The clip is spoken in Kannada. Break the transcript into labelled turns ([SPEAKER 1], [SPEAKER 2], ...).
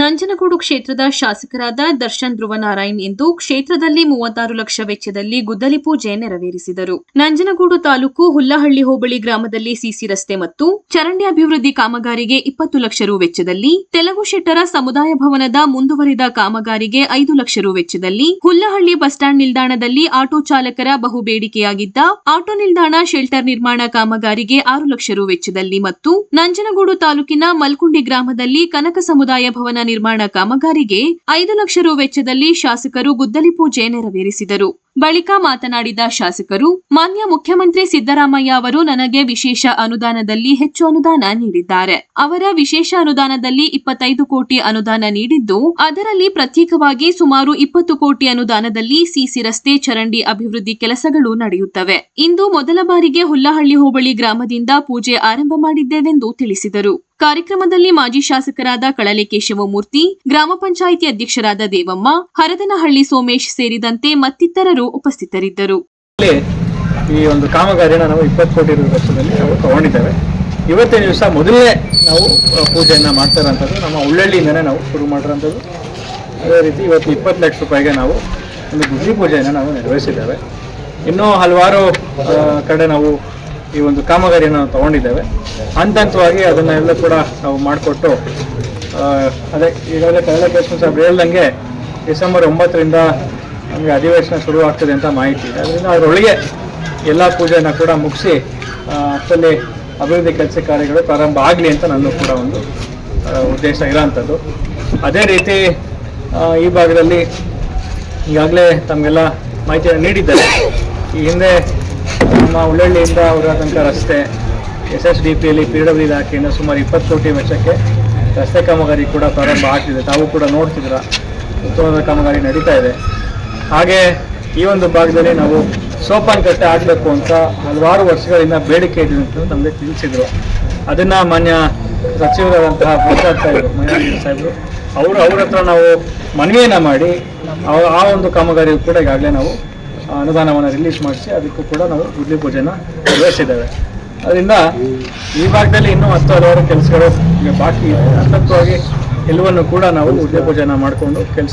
[SPEAKER 1] ನಂಜನಗೂಡು ಕ್ಷೇತ್ರದ ಶಾಸಕರಾದ ದರ್ಶನ್ ಧ್ರುವನಾರಾಯಣ್ ಇಂದು ಕ್ಷೇತ್ರದಲ್ಲಿ ಮೂವತ್ತಾರು ಲಕ್ಷ ವೆಚ್ಚದಲ್ಲಿ ಗುದ್ದಲಿ ಪೂಜೆ ನೆರವೇರಿಸಿದರು. ನಂಜನಗೂಡು ತಾಲೂಕು ಹುಲ್ಲಹಳ್ಳಿ ಹೋಬಳಿ ಗ್ರಾಮದಲ್ಲಿ ಸಿಸಿ ರಸ್ತೆ ಮತ್ತು ಚರಂಡಿ ಅಭಿವೃದ್ಧಿ ಕಾಮಗಾರಿಗೆ ಇಪ್ಪತ್ತು ಲಕ್ಷ ರು ವೆಚ್ಚದಲ್ಲಿ, ತೆಲುಗು ಶೆಟ್ಟರ ಸಮುದಾಯ ಭವನದ ಮುಂದುವರಿದ ಕಾಮಗಾರಿಗೆ ಐದು ಲಕ್ಷ ರು ವೆಚ್ಚದಲ್ಲಿ, ಹುಲ್ಲಹಳ್ಳಿ ಬಸ್ ಸ್ಟಾಂಡ್ ನಿಲ್ದಾಣದಲ್ಲಿ ಆಟೋ ಚಾಲಕರ ಬಹು ಬೇಡಿಕೆಯಾಗಿದ್ದ ಆಟೋ ನಿಲ್ದಾಣ ಶೆಲ್ಟರ್ ನಿರ್ಮಾಣ ಕಾಮಗಾರಿಗೆ ಆರು ಲಕ್ಷ ರು ವೆಚ್ಚದಲ್ಲಿ ಮತ್ತು ನಂಜನಗೂಡು ತಾಲೂಕಿನ ಮಲ್ಕುಂಡಿ ಗ್ರಾಮದಲ್ಲಿ ಕನಕ ಸಮುದಾಯ ಭವನ ನಿರ್ಮಾಣ ಕಾಮಗಾರಿಗೆ ಐದು ಲಕ್ಷ ರು ವೆಚ್ಚದಲ್ಲಿ ಶಾಸಕರು ಗುದ್ದಲಿ ಪೂಜೆ ನೆರವೇರಿಸಿದರು. ಬಳಿಕ ಮಾತನಾಡಿದ ಶಾಸಕರು, ಮಾನ್ಯ ಮುಖ್ಯಮಂತ್ರಿ ಸಿದ್ದರಾಮಯ್ಯ ಅವರು ನನಗೆ ವಿಶೇಷ ಅನುದಾನದಲ್ಲಿ ಹೆಚ್ಚು ಅನುದಾನ ನೀಡಿದ್ದಾರೆ. ಅವರ ವಿಶೇಷ ಅನುದಾನದಲ್ಲಿ ಇಪ್ಪತ್ತೈದು ಕೋಟಿ ಅನುದಾನ ನೀಡಿದ್ದು, ಅದರಲ್ಲಿ ಪ್ರತ್ಯೇಕವಾಗಿ ಸುಮಾರು ಇಪ್ಪತ್ತು ಕೋಟಿ ಅನುದಾನದಲ್ಲಿ ಸಿಸಿ ರಸ್ತೆ, ಚರಂಡಿ ಅಭಿವೃದ್ಧಿ ಕೆಲಸಗಳು ನಡೆಯುತ್ತವೆ. ಇಂದು ಮೊದಲ ಬಾರಿಗೆ ಹುಲ್ಲಹಳ್ಳಿ ಹೋಬಳಿ ಗ್ರಾಮದಿಂದ ಪೂಜೆ ಆರಂಭ ಮಾಡಿದ್ದೇವೆಂದು ತಿಳಿಸಿದರು. ಕಾರ್ಯಕ್ರಮದಲ್ಲಿ ಮಾಜಿ ಶಾಸಕರಾದ ಕಳಲೆ ಕೇಶವಮೂರ್ತಿ ಗ್ರಾಮ ಪಂಚಾಯಿತಿ ಅಧ್ಯಕ್ಷರಾದ ದೇವಮ್ಮ, ಹರದನಹಳ್ಳಿ ಸೋಮೇಶ್ ಸೇರಿದಂತೆ ಮತ್ತಿತರರು ಉಪಸ್ಥಿತರಿದ್ದರು.
[SPEAKER 2] ಈ ಒಂದು ಕಾಮಗಾರಿನ ನಾವು ಇಪ್ಪತ್ತು ಕೋಟಿ ರೂಪಾಯಿ ವೆಚ್ಚದಲ್ಲಿ ನಾವು ತಗೊಂಡಿದ್ದೇವೆ. ಇವತ್ತಿನ ದಿವಸ ಮೊದಲನೇ ನಾವು ಪೂಜೆಯನ್ನು ಮಾಡ್ತಾ ಇರೋಂಥದ್ದು ನಮ್ಮ ಉಳ್ಳಳ್ಳಿಯಿಂದನೇ ನಾವು ಶುರು ಮಾಡಿರೋಂಥದ್ದು ಅದೇ ರೀತಿ ಇವತ್ತು ಇಪ್ಪತ್ತು ಲಕ್ಷ ರೂಪಾಯಿಗೆ ನಾವು ಒಂದು ಗುಜಿ ಪೂಜೆಯನ್ನು ನಾವು ನೆರವೇರಿಸಿದ್ದೇವೆ ಇನ್ನೂ ಹಲವಾರು ಕಡೆ ನಾವು ಈ ಒಂದು ಕಾಮಗಾರಿಯನ್ನು ತಗೊಂಡಿದ್ದೇವೆ. ಹಂತ ಹಂತವಾಗಿ ಅದನ್ನೆಲ್ಲ ಕೂಡ ನಾವು ಮಾಡಿಕೊಟ್ಟು ಅದೇ ಈಗಾಗಲೇ ಕಳೆದ ಕೇಶವ ಸಾಹೇಬ್ ಹೇಳ್ದಂಗೆ ಡಿಸೆಂಬರ್ ಒಂಬತ್ತರಿಂದ ನಮಗೆ ಅಧಿವೇಶನ ಶುರು ಆಗ್ತದೆ ಅಂತ ಮಾಹಿತಿ ಇದೆ. ಅದರಿಂದ ಅದರೊಳಗೆ ಎಲ್ಲ ಪೂಜೆನ ಕೂಡ ಮುಗಿಸಿ ಅಷ್ಟಲ್ಲಿ ಅಭಿವೃದ್ಧಿ ಕೆಲಸ ಕಾರ್ಯಗಳು ಪ್ರಾರಂಭ ಆಗಲಿ ಅಂತ ನನ್ನ ಕೂಡ ಒಂದು ಉದ್ದೇಶ ಇರೋಂಥದ್ದು. ಅದೇ ರೀತಿ ಈ ಭಾಗದಲ್ಲಿ ಈಗಾಗಲೇ ತಮಗೆಲ್ಲ ಮಾಹಿತಿಯನ್ನು ನೀಡಿದ್ದಾರೆ. ಈ ಹಿಂದೆ ನಮ್ಮ ಉಳ್ಳಳ್ಳಿಯಿಂದ ಅವರಾದಂಥ ರಸ್ತೆ ಎಸ್ ಎಸ್ ಡಿ ಪಿಯಲ್ಲಿ ಪಿ ಡಬ್ಲ್ಯೂ ಇಲಾಖೆಯಿಂದ ಸುಮಾರು ಇಪ್ಪತ್ತು ಕೋಟಿ ವೆಚ್ಚಕ್ಕೆ ರಸ್ತೆ ಕಾಮಗಾರಿ ಕೂಡ ಪ್ರಾರಂಭ ಆಗ್ತಿದೆ. ತಾವು ಕೂಡ ನೋಡ್ತಿದ್ರ ಉತ್ತಮವಾದ ಕಾಮಗಾರಿ ನಡೀತಾ ಇದೆ. ಹಾಗೆ ಈ ಒಂದು ಭಾಗದಲ್ಲಿ ನಾವು ಸೋಪಾನ್ ಕಟ್ಟೆ ಆಗಬೇಕು ಅಂತ ಹಲವಾರು ವರ್ಷಗಳಿಂದ ಬೇಡಿಕೆ ಇದೆ ಅಂತ ನಮಗೆ ತಿಳಿಸಿದ್ರು. ಅದನ್ನ ಮಾನ್ಯ ಸಚಿವರಾದಂತಹ ಪ್ರಸಾದ್ ಸಾಹೇಬರು ಸಾಹೇಬರು, ಅವರು ಅವ್ರ ಹತ್ರ ನಾವು ಮನವಿಯನ್ನು ಮಾಡಿ ಆ ಒಂದು ಕಾಮಗಾರಿ ಕೂಡ ಈಗಾಗಲೇ ನಾವು ಅನುದಾನವನ್ನು ರಿಲೀಸ್ ಮಾಡಿಸಿ, ಅದಕ್ಕೂ ಕೂಡ ನಾವು ಗುಡ್ಲಿ ಪೂಜೆನ ನಿರ್ವಹಿಸಿದ್ದೇವೆ ಅದರಿಂದ ಈ ಭಾಗದಲ್ಲಿ ಇನ್ನೂ ಹತ್ತು ಹಲವಾರು ಕೆಲಸಗಳು ಬಾಕಿ ಹಂತವಾಗಿ ಎಲ್ಲವನ್ನು ಕೂಡ ನಾವು ಉದ್ಯೋಗ ಮಾಡಿಕೊಂಡು ಕೆಲಸ